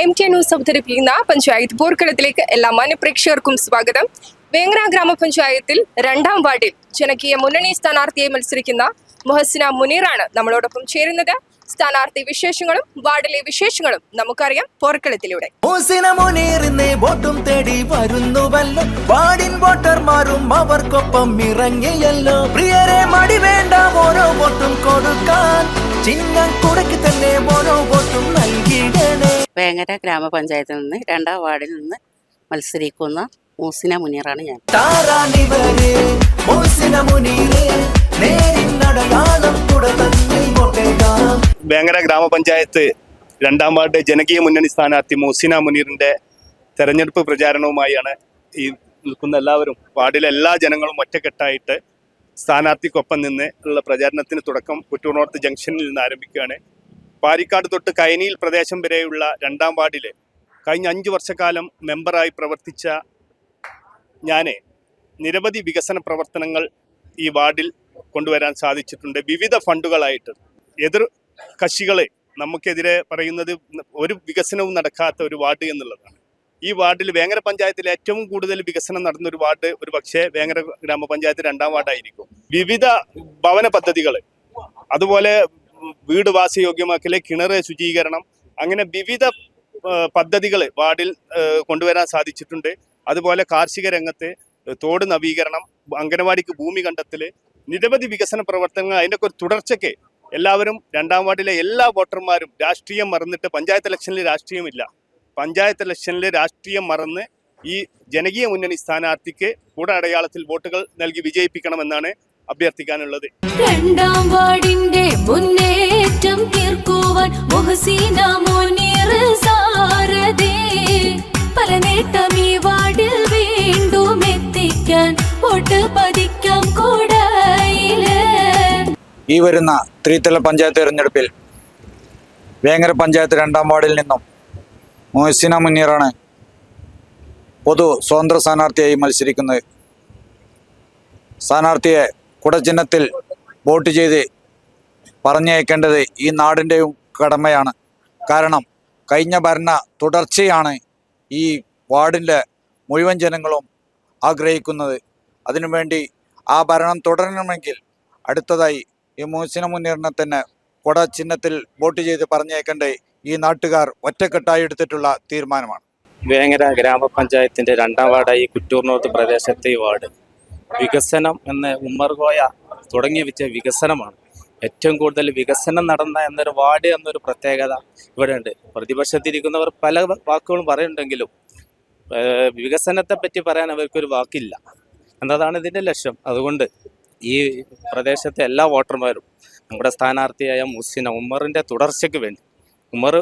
India news അവതരിപ്പിക്കുന്ന പഞ്ചായത്ത് പോർക്കളത്തിലേക്ക് എല്ലാ മാന്യപ്രേക്ഷകർക്കും സ്വാഗതം. വേങ്ങര ഗ്രാമപഞ്ചായത്തിൽ രണ്ടാം വാർഡിൽ ജനകീയ മുന്നണി സ്ഥാനാർത്ഥിയെ മത്സരിക്കുന്ന മുഹസിന മുനീറാണ് നമ്മളോടൊപ്പം ചേരുന്നത്. സ്ഥാനാർത്ഥി വിശേഷങ്ങളും വാർഡിലെ വിശേഷങ്ങളും നമുക്കറിയാം പോർക്കളത്തിലൂടെ. വോട്ടും തേടി വരുന്നുവല്ലോ. അവർക്കൊപ്പം ഇറങ്ങിയല്ലോ. പ്രിയരെ മടി വേണ്ട ഓരോ വോട്ടും കൊടുക്കാൻ ചിഹ്നം വേങ്ങര ഗ്രാമപഞ്ചായത്തിൽ നിന്ന് രണ്ടാം വാർഡിൽ നിന്ന് മത്സരിക്കുന്ന മൂസിന മുനീറാണ് ഞാൻ. വേങ്ങര ഗ്രാമപഞ്ചായത്ത് രണ്ടാം വാർഡ് ജനകീയ മുന്നണി സ്ഥാനാർത്ഥി മൂസിന മുനീറിന്റെ തെരഞ്ഞെടുപ്പ് പ്രചാരണവുമായാണ് ഈ നിൽക്കുന്ന എല്ലാവരും വാർഡിലെ എല്ലാ ജനങ്ങളും ഒറ്റക്കെട്ടായിട്ട് സ്ഥാനാർത്ഥിക്കൊപ്പം നിന്ന് ഉള്ള പ്രചാരണത്തിന് തുടക്കം കുറ്റൂർ നോർത്ത് ജംഗ്ഷനിൽ നിന്ന് ആരംഭിക്കുകയാണ്. പാരിക്കാട് തൊട്ട് കൈനിയിൽ പ്രദേശം വരെയുള്ള രണ്ടാം വാർഡിലെ കഴിഞ്ഞ അഞ്ച് വർഷക്കാലം മെമ്പറായി പ്രവർത്തിച്ച ഞാൻ നിരവധി വികസന പ്രവർത്തനങ്ങൾ ഈ വാർഡിൽ കൊണ്ടുവരാൻ സാധിച്ചിട്ടുണ്ട്. വിവിധ ഫണ്ടുകളായിട്ട് എതിർ കക്ഷികളെ നമുക്കെതിരെ പറയുന്നത് ഒരു വികസനവും നടക്കാത്ത ഒരു വാർഡ് എന്നുള്ളതാണ്. ഈ വാർഡിൽ വേങ്ങര പഞ്ചായത്തിൽ ഏറ്റവും കൂടുതൽ വികസനം നടന്ന ഒരു വാർഡ് ഒരു പക്ഷേ വേങ്ങര ഗ്രാമപഞ്ചായത്ത് രണ്ടാം വാർഡായിരിക്കും. വിവിധ ഭവന പദ്ധതികൾ അതുപോലെ വീട് വാസയോഗ്യമാക്കലെ കിണർ ശുചീകരണം അങ്ങനെ വിവിധ പദ്ധതികൾ വാർഡിൽ കൊണ്ടുവരാൻ സാധിച്ചിട്ടുണ്ട്. അതുപോലെ കാർഷിക രംഗത്ത് തോട് നവീകരണം അംഗനവാടിക്ക് ഭൂമി കണ്ടെത്തൽ നിരവധി വികസന പ്രവർത്തനങ്ങൾ അതിന്റെയൊക്കെ ഒരു തുടർച്ചയ്ക്ക് എല്ലാവരും രണ്ടാം വാർഡിലെ എല്ലാ വോട്ടർമാരും രാഷ്ട്രീയം മറന്നിട്ട് പഞ്ചായത്ത് ഇലക്ഷനിൽ രാഷ്ട്രീയമില്ല. പഞ്ചായത്ത് ഇലക്ഷനിൽ രാഷ്ട്രീയം മറന്ന് ഈ ജനകീയ മുന്നണി സ്ഥാനാർത്ഥിക്ക് കൂടെ അടയാളത്തിൽ വോട്ടുകൾ നൽകി വിജയിപ്പിക്കണമെന്നാണ് അഭ്യർത്ഥിക്കാനുള്ളത്. രണ്ടാം വാർഡിന്റെ മുന്നേറ്റം തീർക്കുവാൻ മുഹസീന മുനീർ സാരഥി. പല നേട്ടം ഈ വാർഡിൽ വീണ്ടും എത്തിക്കാൻ വോട്ട് പതിക്കാം കൂടയിൽ. ഈ വരുന്ന ത്രിതല പഞ്ചായത്ത് തെരഞ്ഞെടുപ്പിൽ വേങ്ങര പഞ്ചായത്ത് രണ്ടാം വാർഡിൽ നിന്നും മൊഹസിന മുനീറാണ് പൊതു സ്വതന്ത്ര സ്ഥാനാർത്ഥിയായി മത്സരിക്കുന്നത്. സ്ഥാനാർത്ഥിയെ കുടചിഹ്നത്തിൽ വോട്ട് ചെയ്ത് പറഞ്ഞയക്കേണ്ടത് ഈ നാടിന്റെയും കടമയാണ്. കാരണം കഴിഞ്ഞ ഭരണ തുടർച്ചയാണ് ഈ വാർഡിന്റെ മുഴുവൻ ജനങ്ങളും ആഗ്രഹിക്കുന്നത്. അതിനുവേണ്ടി ആ ഭരണം തുടരണമെങ്കിൽ അടുത്തതായി ഈ മുഹസിന മുന്നേറിനെ തന്നെ കൊട ചിഹ്നത്തിൽ വോട്ട് ചെയ്ത് പറഞ്ഞേക്കേണ്ട ഈ നാട്ടുകാർ ഒറ്റക്കെട്ടായി എടുത്തിട്ടുള്ള തീരുമാനമാണ്. വേങ്ങര ഗ്രാമപഞ്ചായത്തിന്റെ രണ്ടാം വാർഡായി കുറ്റൂർ നോർത്ത് പ്രദേശത്തെ വാർഡ്. വികസനം എന്ന് ഉമ്മർ ഗോയ തുടങ്ങി വെച്ച വികസനമാണ്. ഏറ്റവും കൂടുതൽ വികസനം നടന്ന എന്നൊരു വാർഡ് എന്നൊരു പ്രത്യേകത ഇവിടെ ഉണ്ട് പ്രതിപക്ഷത്തിരിക്കുന്നവർ പല വാക്കുകളും പറയുന്നുണ്ടെങ്കിലും വികസനത്തെ പറ്റി പറയാൻ അവർക്കൊരു വാക്കില്ല. എന്നതാണ് ഇതിന്റെ ലക്ഷ്യം. അതുകൊണ്ട് ഈ പ്രദേശത്തെ എല്ലാ വോട്ടർമാരും നമ്മുടെ സ്ഥാനാർത്ഥിയായ മുസിന ഉമ്മറിന്റെ തുടർച്ചയ്ക്ക് വേണ്ടി ഉമ്മർ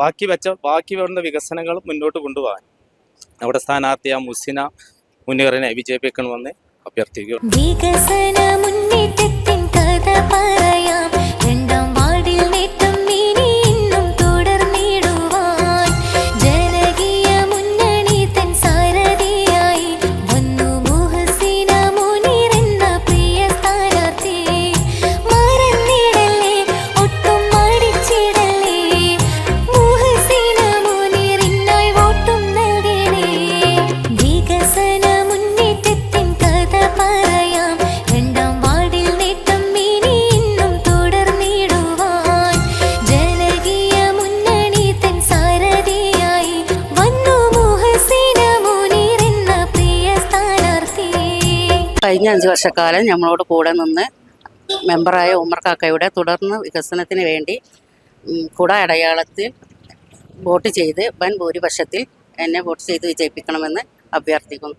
ബാക്കി വെച്ച ബാക്കി വരുന്ന വികസനങ്ങൾ മുന്നോട്ട് കൊണ്ടുപോകാൻ. നമ്മുടെ സ്ഥാനാർത്ഥിയായ മുസിന മുന്നേറിനെ വിജയിപ്പിക്കണമെന്ന് അഭ്യർത്ഥിക്കുന്നു. വികസന മുന്നേറ്റത്തിൻ കഥ കഴിഞ്ഞ അഞ്ച് വർഷക്കാലം നമ്മളോട് കൂടെ നിന്ന് മെമ്പറായ ഉമർ കാക്കയുടെ തുടർന്ന് വികസനത്തിന് വേണ്ടി കുട അടയാളത്തിൽ വോട്ട് ചെയ്ത് വൻ ഭൂരിപക്ഷത്തിൽ എന്നെ വോട്ട് ചെയ്ത് വിജയിപ്പിക്കണമെന്ന് അഭ്യർത്ഥിക്കുന്നു.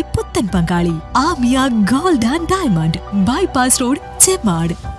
പുത്തൻ പങ്കാളി Amiya gold and diamond bypass road Chemmad.